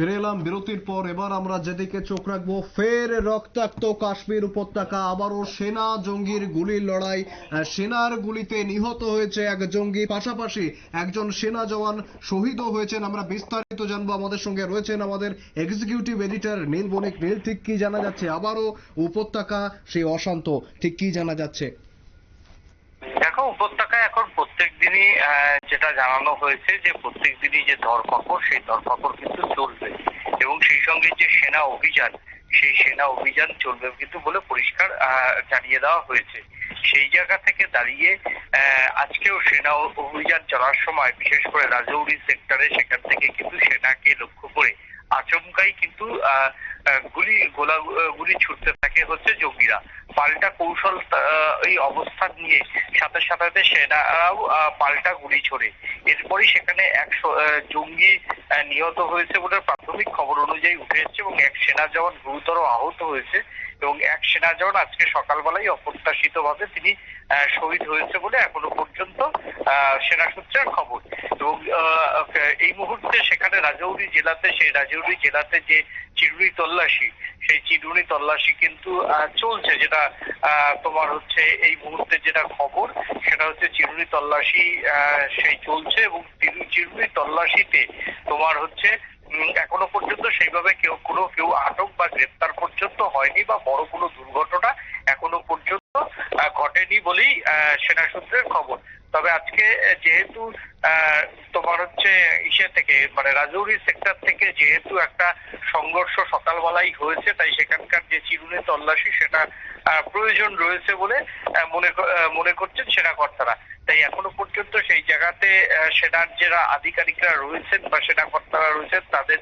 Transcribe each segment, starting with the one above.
ফিরে এলাম বিরতির পর এবার আমরা যেদিকে চোখ রাখব, ফের রক্তাক্ত কাশ্মীর উপত্যকা, আবারও সেনা জঙ্গির গুলির লড়াই সেনার গুলিতে নিহত হয়েছে এক জঙ্গি, পাশাপাশি একজন সেনা জওয়ান শহীদও হয়েছেন। আমরা বিস্তারিত জানব আমাদের সঙ্গে রয়েছেন আমাদের এক্সিকিউটিভ এডিটর নীল বণিক নীল, ঠিক কি জানা যাচ্ছে? আবারও উপত্যকা সেই অশান্ত, ঠিক কি জানা যাচ্ছে? দেখো উপত্যকায় এখন প্রত্যেক দিনই যেটা জানানো হয়েছে যে প্রত্যেক দিনই যে ধরপাকড় সেই ধরপাকড় কিন্তু চলবে। এবং সেই সঙ্গে যে সেনা অভিযান সেই সেনা অভিযান চলবে কিন্তু বলে পরিষ্কার জানিয়ে দেওয়া হয়েছে। সেই জায়গা থেকে দাঁড়িয়ে আজকেও সেনা অভিযান চলার সময় বিশেষ করে রাজৌরি সেক্টরে সেখান থেকে কিন্তু সেনাকে লক্ষ্য করে আচমকাই কিন্তু আহ, গুলি গোলা গুলি ছুটতে থাকে হচ্ছে জঙ্গিরা। পাল্টা কৌশল এই অবস্থান নিয়ে সাথে সাথে সেনারাও পাল্টা গুলি ছোড়ে। এরপরই সেখানে এক স- আহ, জঙ্গি নিহত হয়েছে বলে প্রাথমিক খবর অনুযায়ী উঠে এসেছে এবং এক সেনা জওয়ান গুরুতর আহত হয়েছে এবং এক সেনা জওয়ান আজকে সকালবেলায় অপ্রত্যাশিত ভাবে তিনি শহীদ হয়েছে বলে এখনও পর্যন্ত সেনা সূত্রের খবর। এবং এই মুহূর্তে সেখানে রাজৌরি জেলাতে সেই রাজৌরি জেলাতে যে চিরুনি তল্লাশি, সেই চিরুনি তল্লাশি কিন্তু চলছে। যেটা তোমার হচ্ছে এই মুহূর্তে যেটা খবর, সেটা হচ্ছে চিরুনি তল্লাশি সেই চলছে এবং চিরু- চিরুনি তল্লাশিতে তোমার হচ্ছে এখনও পর্যন্ত সেইভাবে কেউ, কোনো কেউ আটক বা গ্রেপ্তার পর্যন্ত হয়নি বা বড় কোনো দুর্ঘটনা এখনও পর্যন্ত ঘটেনি বলেই সেনা সূত্রের খবর। তবে আজকে যেহেতু তোমার হচ্ছে ইসে থেকে মানে রাজৌরি সেক্টর থেকে যেহেতু একটা সংঘর্ষ সকালবেলাই হয়েছে, তাই সেখানকার যে চিরুনি তল্লাশি সেটা প্রয়োজন রয়েছে বলে মনে মনে করছেন সেনা কর্তারা। তাই এখনও পর্যন্ত সেই জায়গাতে সেনার যারা আধিকারিকরা রয়েছেন বা সেনা কর্তারা রয়েছেন, তাদের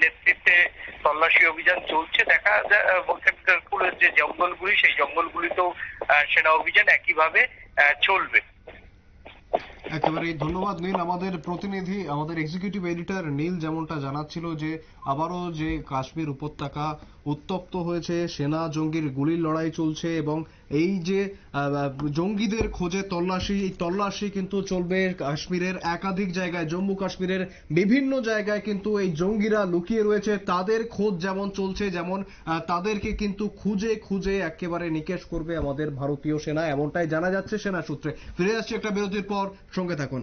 নেতৃত্বে তল্লাশি অভিযান চলছে। দেখা যায় যে জঙ্গলগুলি, সেই জঙ্গলগুলিতেও সেনা অভিযান একইভাবে চলবে। একেবারেই ধন্যবাদ, নীল। আমাদের প্রতিনিধি, আমাদের এক্সিকিউটিভ এডিটর নীল যেমনটা জানাচ্ছিল যে, আবারও যে কাশ্মীর উপত্যকা উত্তপ্ত হয়েছে, সেনা জঙ্গির গুলির লড়াই চলছে এবং এই যে জঙ্গিদের খোঁজে তল্লাশি, এই তল্লাশি কিন্তু চলবে কাশ্মীরের একাধিক জায়গায়, জম্মু কাশ্মীরের বিভিন্ন জায়গায় কিন্তু এই জঙ্গিরা লুকিয়ে রয়েছে। তাদের খোঁজ যেমন চলছে, যেমন তাদেরকে কিন্তু খুঁজে খুঁজে একেবারে নিকেশ করবে আমাদের ভারতীয় সেনা, এমনটাই জানা যাচ্ছে সেনা সূত্রে। ফিরে আসছে একটা বিরতির পর, সঙ্গে থাকুন।